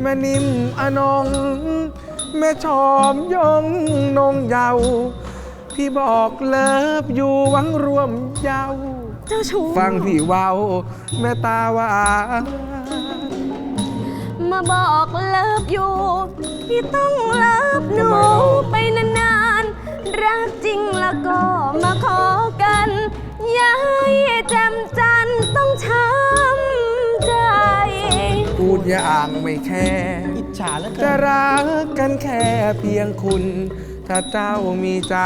แม่นิ่มอนง แม่ชอมยงนงเยา พี่บอกเลิฟอยู่หวังรวมเยา เจ้าชู้ฟังพี่เว้า แม่ตาหวานมาบอกเลิฟอยู่ พี่ต้องเลิฟหนูไปนานๆ รักจริงแล้วก็มาขอกัน อย่าให้แจำจันต้องช้ำ อย่างไม่แค่ อิจฉาแล้วจะรักกันแค่เพียงคุณ ถ้าเจ้ามีใจ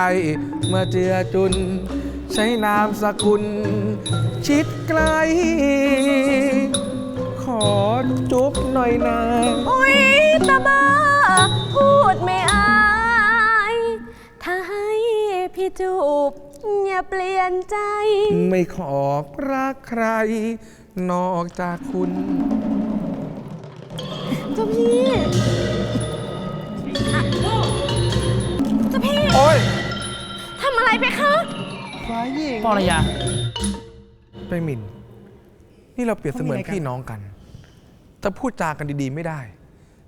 เมื่อเจือจุน ใช้นามสกุล ชิดไกล ขอจุ๊บหน่อยนะอุ๊ยตาบ้า พูดไม่อาย ถ้าให้พี่จูบอย่าเปลี่ยนใจ ไม่ขอรักใคร นอกจากคุณ เจ้าพี่อะเจ้าพี่โอ้ยทำอะไรไปคะฟ้าหญิงปรยาไปหมินนี่เราเปรียบเสมือนเขามีอะไรกันพี่น้องกัน แต่พูดจากันดีๆไม่ได้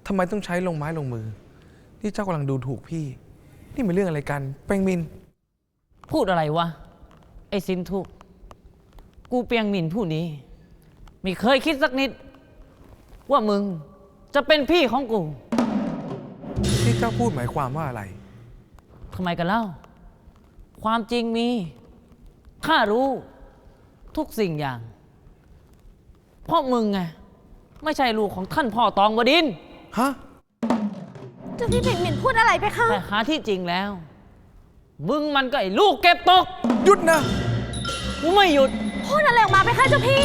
ทำไมต้องใช้ลงไม้ลงมือ นี่เจ้ากำลังดูถูกพี่ นี่มันเรื่องอะไรกัน เปงมิน พูดอะไรวะ ไอ้สินทุก กูเปียงหมิ่นผู้นี้ไม่เคยคิดสักนิด ว่ามึง จะเป็นพี่ของกูที่เจ้าพูดหมายความว่าอะไร ทำไมกันเล่า ความจริงมี ข้ารู้ทุกสิ่งอย่าง เพราะมึงไง ไม่ใช่ลูกของท่านพ่อตองบดินทร์ฮะ เจ้าพี่เพ่งหมินพูดอะไรไปคะแต่หาที่จริงแล้ว มึงมันก็ไอ้ลูกเก็บตก หยุดนะ กูไม่หยุด พูดอะไรออกมาไปคะเจ้าพี่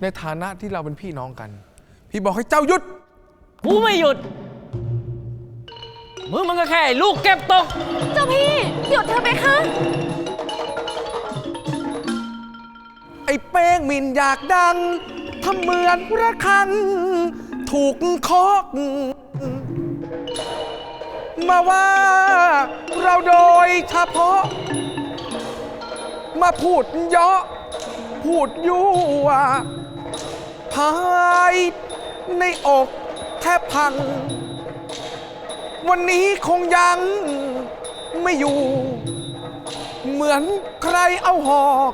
ในฐานะที่เราเป็นพี่น้องกัน พี่บอกให้เจ้าหยุด กูไม่หยุด มึงมันก็แค่ไอ้ลูกเก็บตก เจ้าพี่ หยุดเธอะไปคะไอ้เป้งมินอยากดังทำเหมือนระคัง ถูกเคอกมาว่า เราโดยเฉพาะ มาพูดเยาะพูดยั่วภาย ในอกแทบพัง วันนี้คงยังไม่อยู่ เหมือนใครเอาหอก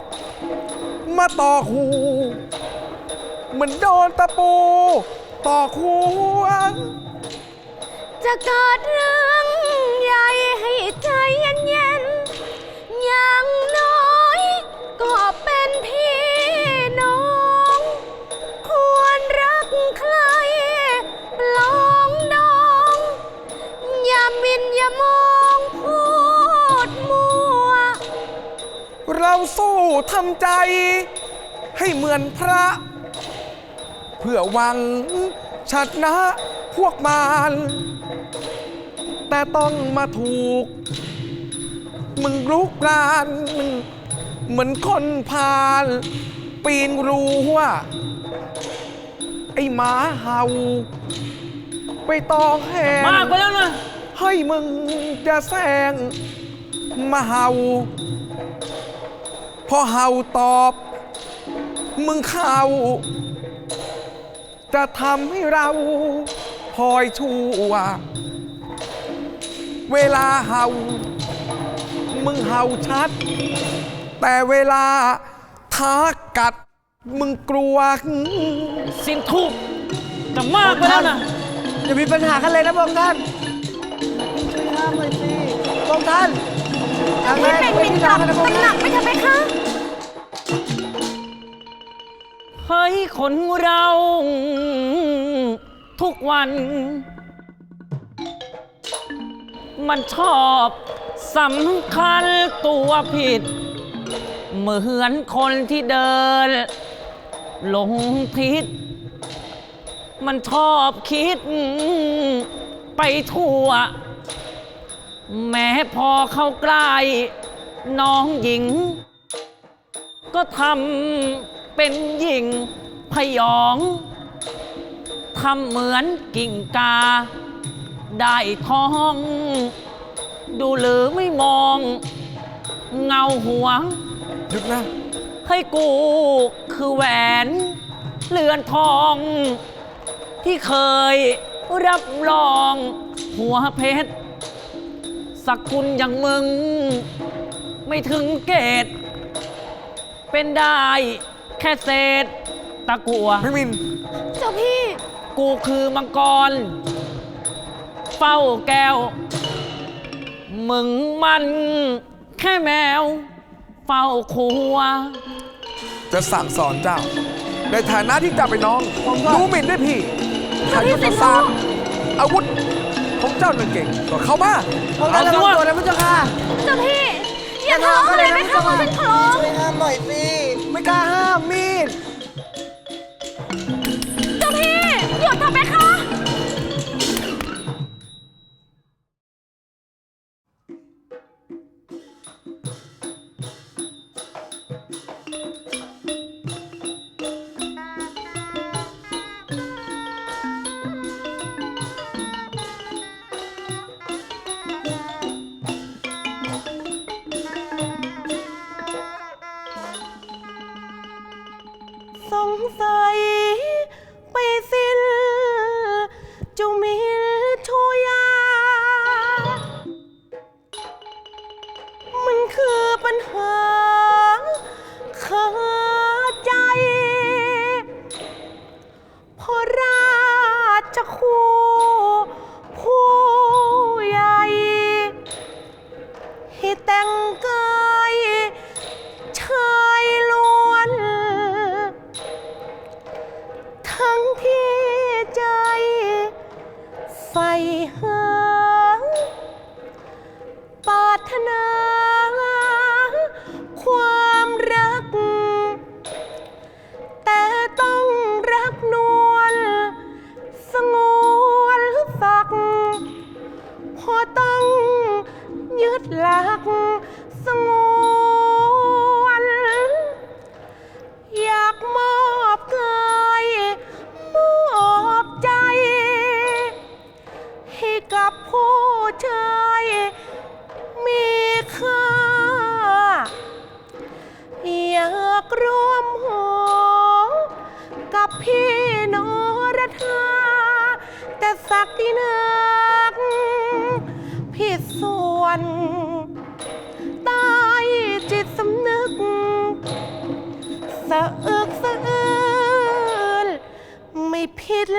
มาต่อหู เหมือนโดนตะปู ต่อหัวจะเกิดเรื่องใหญ่ให้ใจเย็นๆอย่างน้อย ก็เป็นพี่น้อง อย่ามองพูดมัว เราสู้ทำใจ ให้เหมือนพระ เพื่อหวังชนะพวกมารแต่ต้องมาถูก มึงลุกราน เหมือนคนพาลปีนรั้วไอ้หมาเห่า ไปตองแหง มากไปแล้วนะ ให้มึงจะแซงมาเห่า พอเห่าตอบ มึงเข้าจะทำให้เราพลอยชั่ว เวลาเห่า มึงเห่าชัด แต่เวลาท้ากัด มึงกลัว สินทุกจะมากไปแล้วนะ อย่ามีปัญหากันเลยนะพระองค์ท่านช่วยห้ามหน่อยสิพระองท่านทางแรกเพ่มินกลับนะพระองตำหนักไปเถอะไปคะเฮ้ยคนเรา ทุกวัน มันชอบสำคัญตัวผิด เหมือนคนที่เดินหลงทิศ มันชอบคิด ไปทั่ว แม้พอเข้าใกล้น้องหญิง ก็ทำเป็นหญิงพยองทำเหมือนกิ่งกา ได้ท้อง ดูหรือไม่มอง เงาหัวหยุดนะ ให้กูคือแหวน เลือนทอง ที่เคยรับรองหัวเพชร สกุลอย่างมึง ไม่ถึงเกต เป็นได้แค่เศษตะกัว พี่มิน เจ้าพี่ กูคือมังกร เฝ้าแก้ว มึงมันแค่แมว เฝ้าครัว จะสั่งสอนเจ้า ในฐานะที่เจ้าเป็นน้อง รู้หมิ่นด้วยพี่ถ้ายุทธศาสตร์อาวุธ ของเจ้านั่นเก่งก็เข้ามาพระองค์ท่านระวังตัวนะพระเจ้าค่ะเจ้าพี่ อย่าทะเลาะกันเลยไหมคะผมเป็นขอร้องช่วยห้ามหน่อยสิไม่กล้าห้ามมีดเจ้าพี่หยุดทำไมคะ สงสัยไปสิ้นจุมี ผิด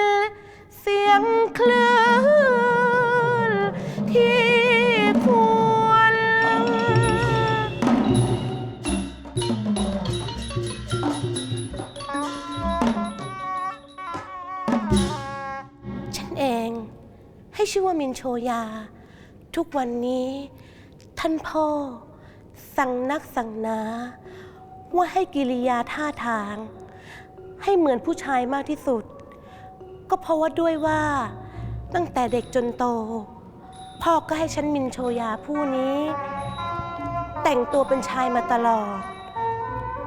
เสียงคลื่นที่ควร ฉันเองให้ชื่อว่ามินโชยา ทุกวันนี้ท่านพ่อ สั่งนักสั่งหนา ว่าให้กิริยาท่าทาง ให้เหมือนผู้ชายมากที่สุด ก็เพราะว่าด้วยว่า ตั้งแต่เด็กจนโต พ่อก็ให้ฉันมินโชยาผู้นี้ แต่งตัวเป็นชายมาตลอด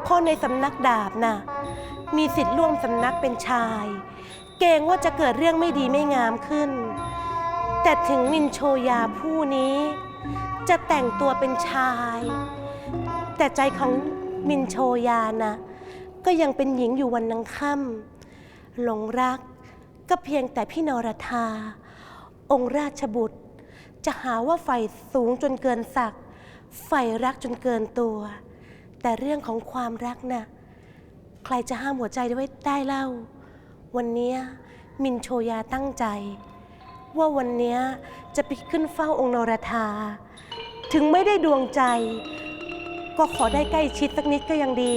เพ่อในสำนักดาบน่ะ มีสิทธิ์ร่วมสำนักเป็นชาย เกรงว่าจะเกิดเรื่องไม่ดีไม่งามขึ้น แต่ถึงมินโชยาผู้นี้ จะแต่งตัวเป็นชาย แต่ใจของมินโชยานะ ก็ยังเป็นหญิงอยู่วันนังค่ำหลงรัก ก็เพียงแต่พี่นรธา องค์ราชบุตร จะหาว่าใฝ่สูงจนเกินศักดิ์ใฝ่รักจนเกินตัว แต่เรื่องของความรักน่ะใครจะห้ามหัวใจไว้ได้เล่า วันนี้มินโชยาตั้งใจ ว่าวันนี้จะไปขึ้นเฝ้าองค์นรธา ถึงไม่ได้ดวงใจ ก็ขอได้ใกล้ชิดสักนิดก็ยังดี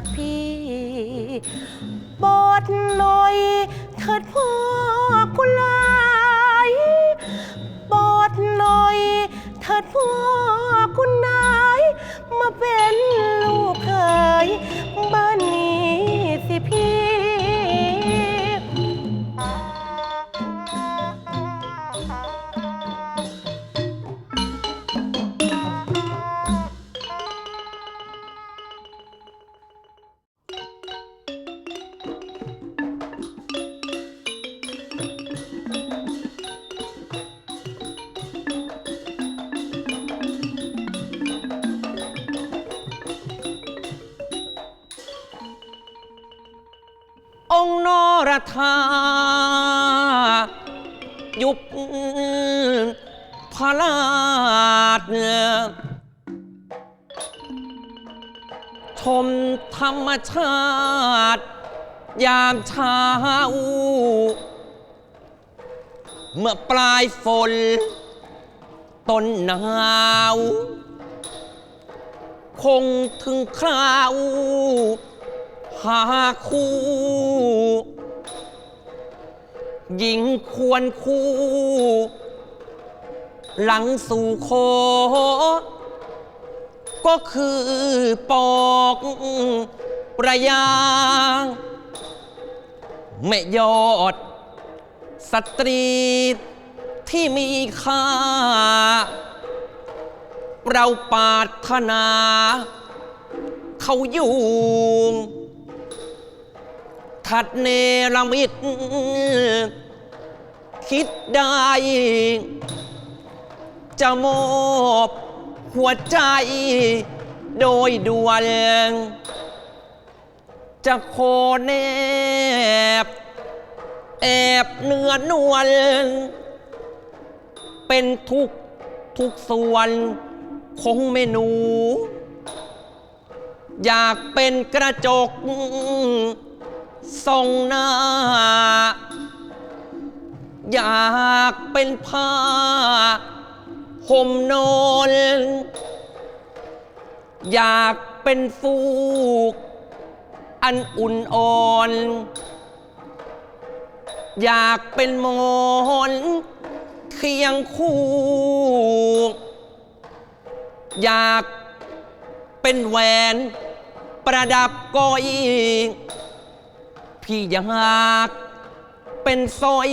จากพี่ มชาติ ยามเช้า เมื่อปลายฝน ต้นหนาว คงถึงคราว หาคู่ หญิงควรคู่ หลังสู่โค ก็คือปอก ระยางแม่ยอด สตรีที่มีค่า เราปรารถนา เขาอยู่ถัดเนรมิตคิดได้ จะมอบหัวใจโดยด่วน จะโคแนบ แอบเนื้อนวลเป็นทุกทุกส่วนคงไม่หนู อยากเป็นกระจกส่องหน้า อยากเป็นผ้าห่มนอน อยากเป็นฟูก อันอุ่นอ่อน อยากเป็นมอนเคียงคู่ อยากเป็นแหวน ประดับก้อย พี่อยากเป็นสร้อย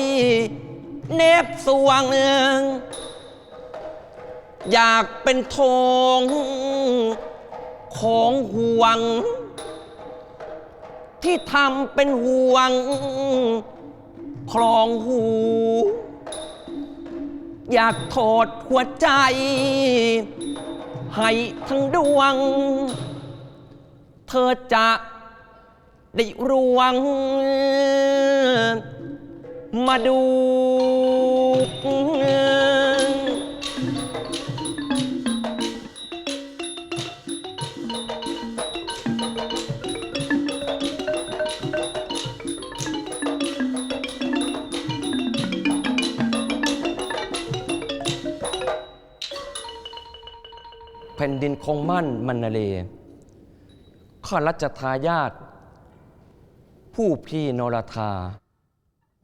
เนบสวง อยากเป็นทองของห่วง ที่ทำเป็นห่วง คลองหู อยากโทษหัวใจ ให้ทั้งดวง เธอจะได้รวง มาดู ดินคงมั่นมันนาเลข้ารัชทายาทผู้พี่นรธา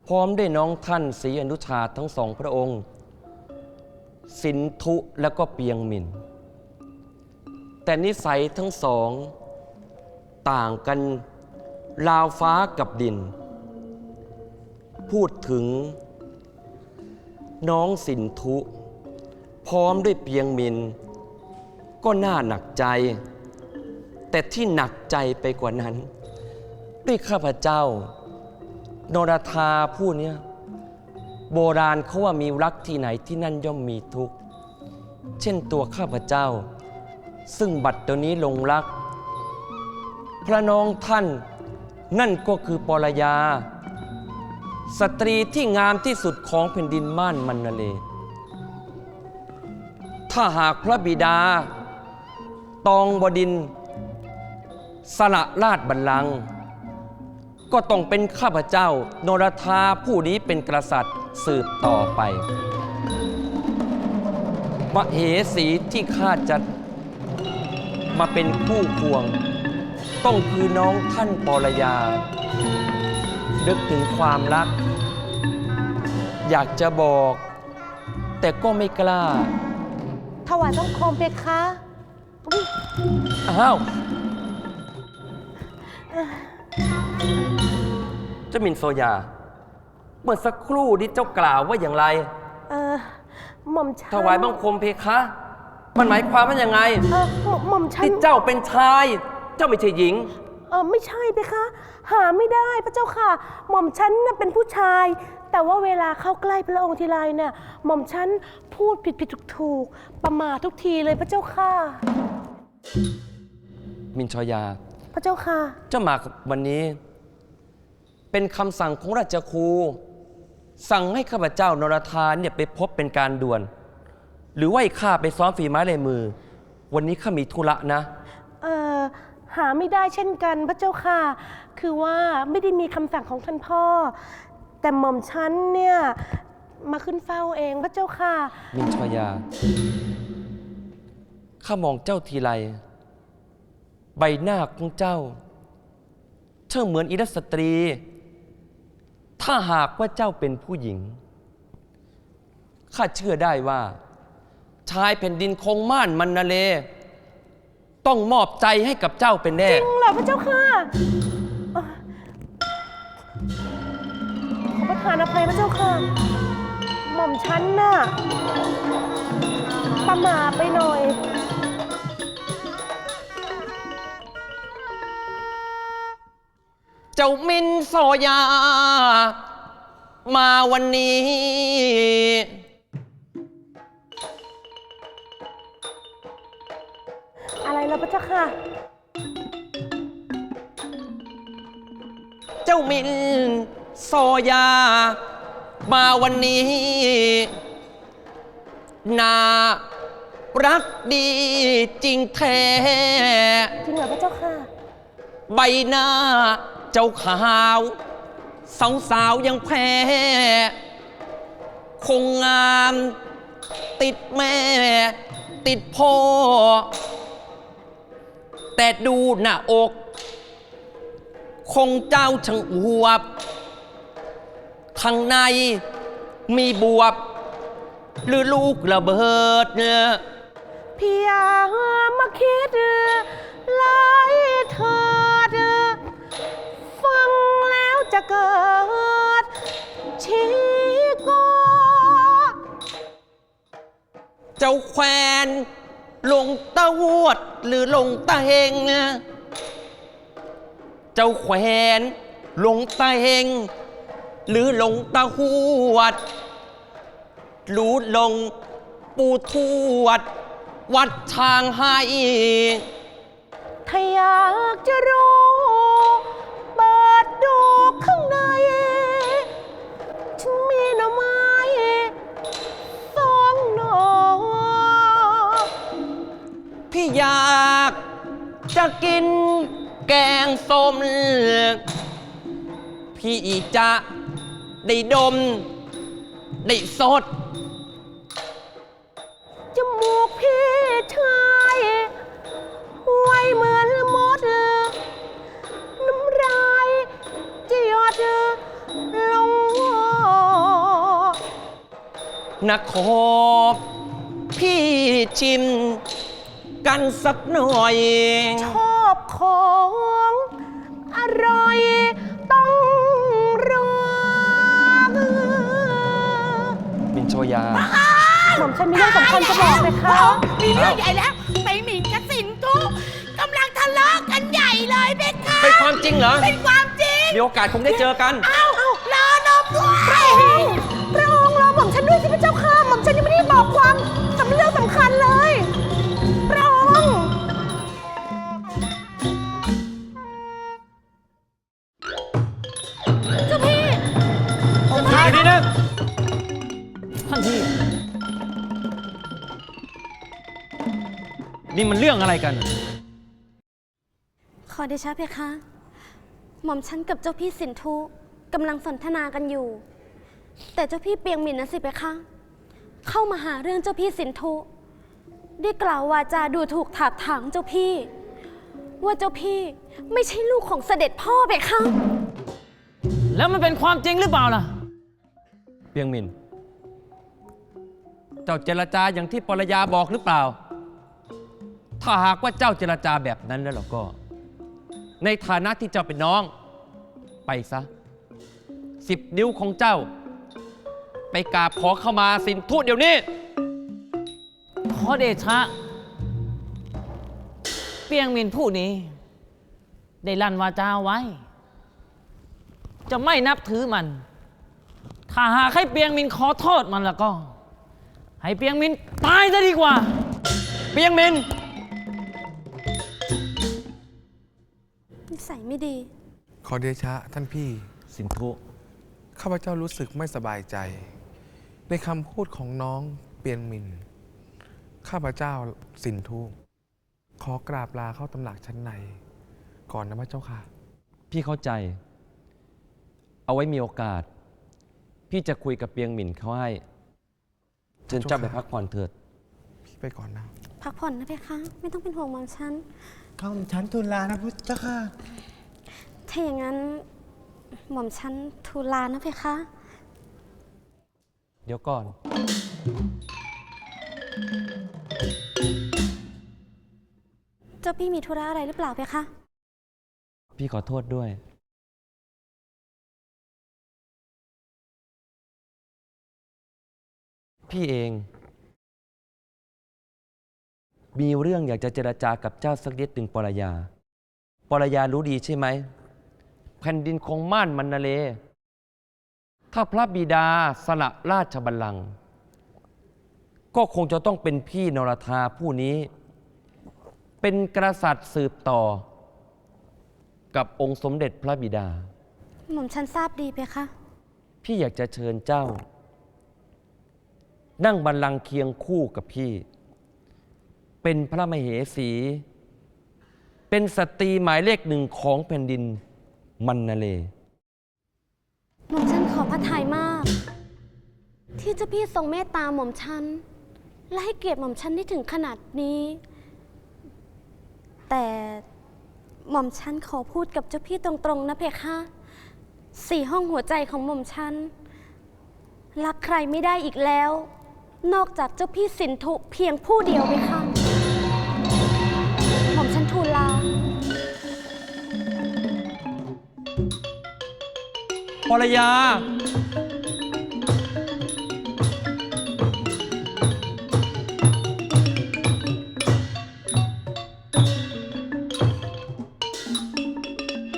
พร้อมด้วยน้องท่านศรีอนุชาทั้งสองพระองค์ สินธุและก็เปียงมิน แต่นิสัยทั้งสอง ต่างกันลาวฟ้ากับดิน พูดถึง น้องสินธุ พร้อมด้วยเปียงมิน ก็น่าหนักใจ แต่ที่หนักใจไปกว่านั้นด้วยข้าพเจ้า นรธาผู้เนี้ยโบราณเขาว่ามีรักที่ไหนที่นั่นย่อมมีทุกข์ เช่นตัวข้าพเจ้า ซึ่งบัดเดี๋ยวนี้ลงรัก พระน้องท่านนั่นก็คือปรยา สตรีที่งามที่สุดของแผ่นดินม่านมันนเลถ้าหากพระบิดา ตองบดิน สละราชบัลลังก์ก็ต้องเป็นข้าพเจ้านรธาผู้นี้เป็นกษัตริย์สืบต่อไปมเหสีที่ข้าจะมาเป็นคู่ควง ต้องคือน้องท่านปรยานึกถึงความรัก อยากจะบอก แต่ก็ไม่กล้า ถวายบังคมเพคะ อุ๊ยอ้าว เจ้ามินโซยา เมื่อสักครู่นี้เจ้ากล่าวว่าอย่างไร เออหม่อมฉันถวายบังคมเพคะ มันหมายความว่ายังไง เออหม่อหม่อมฉันที่เจ้าเป็นชาย เจ้าไม่ใช่หญิง เออไม่ใช่เพคะ หาไม่ได้พระเจ้าค่ะ หม่อมฉันน่ะเป็นผู้ชาย แต่ว่าเวลาเข้าใกล้พระองค์ทีไรเนี่ยหม่อมฉันพูดผิดผิดถูกถูกๆประมาททุกทีเลยพระเจ้าค่ะ มินชอยา พระเจ้าค่ะ เจ้ามาวันนี้ เป็นคำสั่งของราชครู สั่งให้ข้าพเจ้านรธานเนี่ยไปพบเป็นการด่วน หรือว่าให้ข้าไปซ้อมฝีไม้ลายมือ วันนี้ข้ามีธุระนะ เออหาไม่ได้เช่นกันพระเจ้าค่ะ คือว่าไม่ได้มีคำสั่งของท่านพ่อ แต่หม่อมฉันเนี่ย มาขึ้นเฝ้าเองพระเจ้าค่ะ มินชอยา ข้ามองเจ้าทีไร ใบหน้าของเจ้าช่างเหมือนอิรสตรี ถ้าหากว่าเจ้าเป็นผู้หญิง ข้าเชื่อได้ว่า ชายแผ่นดินคงม่านมันนาเล ต้องมอบใจให้กับเจ้าเป็นแน่ จริงเหรอพระเจ้าค่ะเอ่อ ขอประทานอภัยพระเจ้าค่ะ หม่อมฉันน่ะ ประมาทไปหน่อย เจ้ามินโซยา มาวันนี้ อะไรแล้วพระเจ้าค่ะ เจ้ามิน โซยา มาวันนี้ นารักดีจริงแท้ จริงเหรอพระเจ้าค่ะ ใบหน้าเจ้าขาว สาวสาวๆยังแพ้ คงงามติดแม่ ติดพ่อ แต่ดูหน้าอก คงเจ้าช่างอวบ ข้างในมีบวบ หรือลูกระเบิดเนี่ยพี่ยามาคิดหลายเถิดฟังแล้วจะเกิดชีโกเจ้าแควนลงตะวดหรือลงตะเฮงเนี่ยเจ้าแควนลงตะเฮง หรือลงตะหวด รู้ลงปูทวด วัดช้างให้ถ้าอยากจะรู้ เปิดดูข้างใน ฉันมีหน่อไม้สองหน่อพี่อยากจะกินแกงส้มพี่จะ ได้ดม ได้สด จมูกพี่ชายไว้เหมือนมด น้ำลายจะหยดลงหัวนะขอพี่ชิม กันสักหน่อย ชอบของอร่อย มินโชยา หม่อมฉันมีเรื่องสำคัญจะบอกเลยค่ะ มีเรื่องใหญ่แล้วไปหมิงกับสินทุกำลังทะเลาะกันใหญ่เลยเบคค่ะเป็นความจริงเหรอ เป็นความจริง มีโอกาสคงได้เจอกันเอ้าร ท่านพี่นี่มันเรื่องอะไรกัน ขอเดชะเพคะ หม่อมฉันกับเจ้าพี่สินทุกำลังสนทนากันอยู่ แต่เจ้าพี่เปียงหมินนะสิเพคะ เข้ามาหาเรื่องเจ้าพี่สินทุได้กล่าววาจาดูถูกถากถางเจ้าพี่ ว่าเจ้าพี่ไม่ใช่ลูกของเสด็จพ่อไปคะ แล้วมันเป็นความจริงหรือเปล่าล่ะ เปียงมิน เจ้าเจรจาอย่างที่ปรยาบอกหรือเปล่า ถ้าหากว่าเจ้าเจรจาแบบนั้นแล้วเราก็ ในฐานะที่เจ้าเป็นน้อง ไปซะสิบนิ้วของเจ้า ไปกราบขอเข้ามาสินทูตเดี๋ยวนี้ ขอเดชะ เปียงมินผู้นี้ ได้ลั่นวาจาไว้ จะไม่นับถือมัน ถ้าหากให้เปียงมินขอโทษมันแล้วก็ ให้เปียงมินตายจะดีกว่า เปียงมินนิสัยไม่ดี ขอเดชะท่านพี่ สินทุข้าพเจ้ารู้สึกไม่สบายใจ ในคำพูดของน้องเปียนมิน ข้าพเจ้าสินทุขอกราบลาเข้าตำหนักชั้นใน ก่อนนะพระเจ้าค่ะ พี่เข้าใจ เอาไว้มีโอกาส พี่จะคุยกับเปียงหมิ่นเขาให้เชิญเจ้าไปพักผ่อนเถิด พี่ไปก่อนนะ พักผ่อนนะเพคะ ไม่ต้องเป็นห่วงหมอมฉันข้าผมชั้นทูลลานะพุทธเจ้าค่ะ ถ้าอย่างนั้นหม่อมฉันทูลลานะเพคะ เดี๋ยวก่อน เจ้าพี่มีธุระอะไรหรือเปล่าเพคะ พี่ขอโทษด้วย พี่เอง มีเรื่องอยากจะเจรจากับเจ้าสักนิดหนึ่งปรยา ปรยารู้ดีใช่ไหม แผ่นดินคงม่านมันนาเล ถ้าพระบิดาสละราชบัลลังก์ก็คงจะต้องเป็นพี่นรธาผู้นี้ เป็นกษัตริย์สืบต่อ กับองค์สมเด็จพระบิดา หม่อมฉันทราบดีเพคะ พี่อยากจะเชิญเจ้า นั่งบัลลังก์เคียงคู่กับพี่ เป็นพระมเหสี เป็นสตรีหมายเลขหนึ่งของแผ่นดินมันนาเลหม่อมฉันขอพระทัยมาก ที่เจ้าพี่ทรงเมตตาหม่อมฉัน และให้เกียรติหม่อมฉันได้ถึงขนาดนี้ แต่หม่อมฉันขอพูดกับเจ้าพี่ตรงๆนะเพคะสี่ห้องหัวใจของหม่อมฉันรักใครไม่ได้อีกแล้ว นอกจากเจ้าพี่สินธุเพียงผู้เดียวเพคะหม่อมฉันทูลลาปรรยา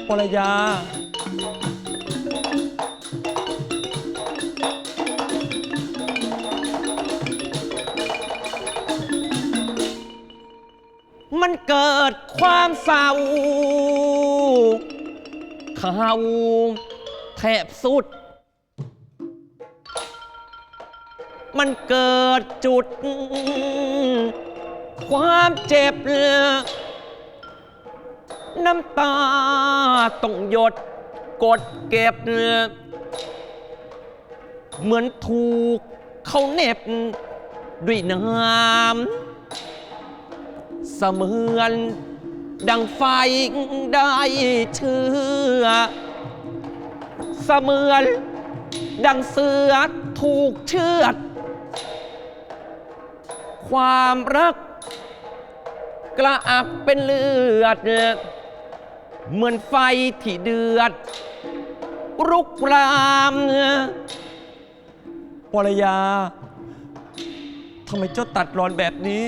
ปรยา มันเกิดความเศร้าเข่าแทบสุด มันเกิดจุด ความเจ็บ น้ำตาต้องหยดกดเก็บ เหมือนถูกเขาเน็บด้วยน้ำ เสมือน ดังไฟได้เชื่อ เสมือน ดังเสือถูกเชือด ความรัก กระอักเป็นเลือด เหมือนไฟที่เดือด รุกรามปรยาทำไมเจ้าตัดรอนแบบนี้